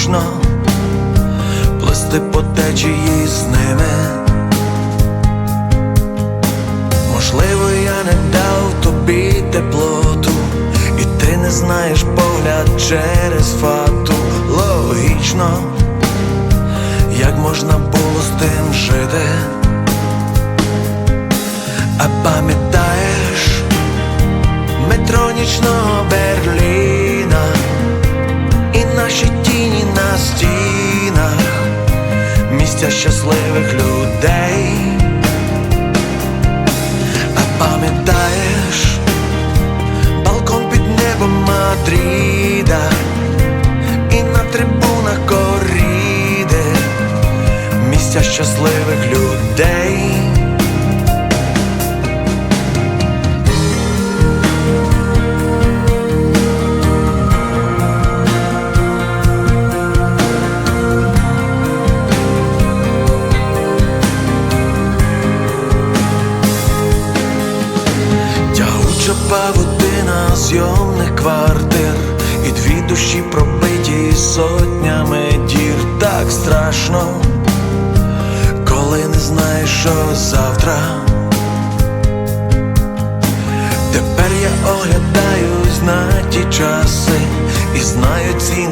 скучно, плести по течії з ними. Можливо, я не дав тобі теплоту, і ти не знаєш погляд через фату. Логічно, як можна було з тим жити. А пам'ятаєш метро нічного Берліна щасливих людей. А пам'ятаєш балкон під небом Мадріда павутина зйомних квартир? І дві душі пробиті сотнями дір. Так страшно, коли не знаєш, що завтра. Тепер я оглядаюсь на ті часи і знаю ціну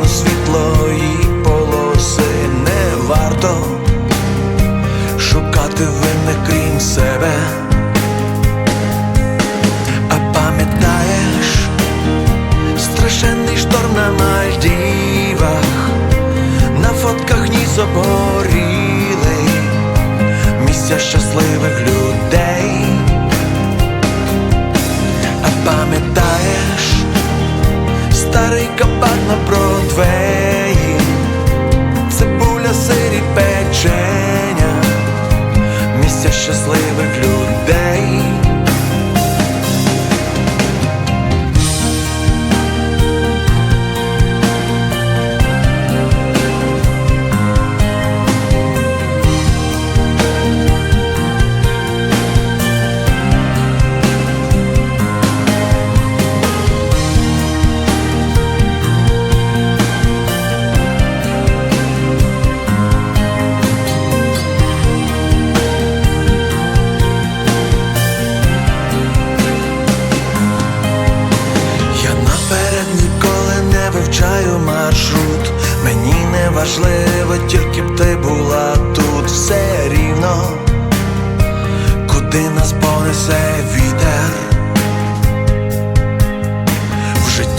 щасливих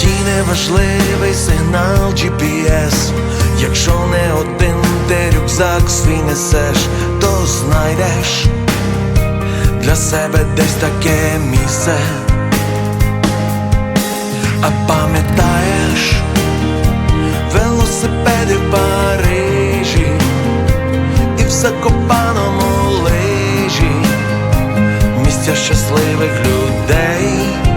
В житті не важливий сигнал GPS Якщо не один ти рюкзак свій несеш, то знайдеш для себе десь таке місце. А пам'ятаєш велосипеди в Парижі і в Закопаному лижі, місця щасливих людей.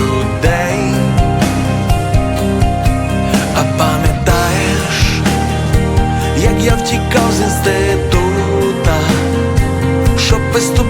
людей, а пам'ятаєш, як я втікав з інститута, щоб виступати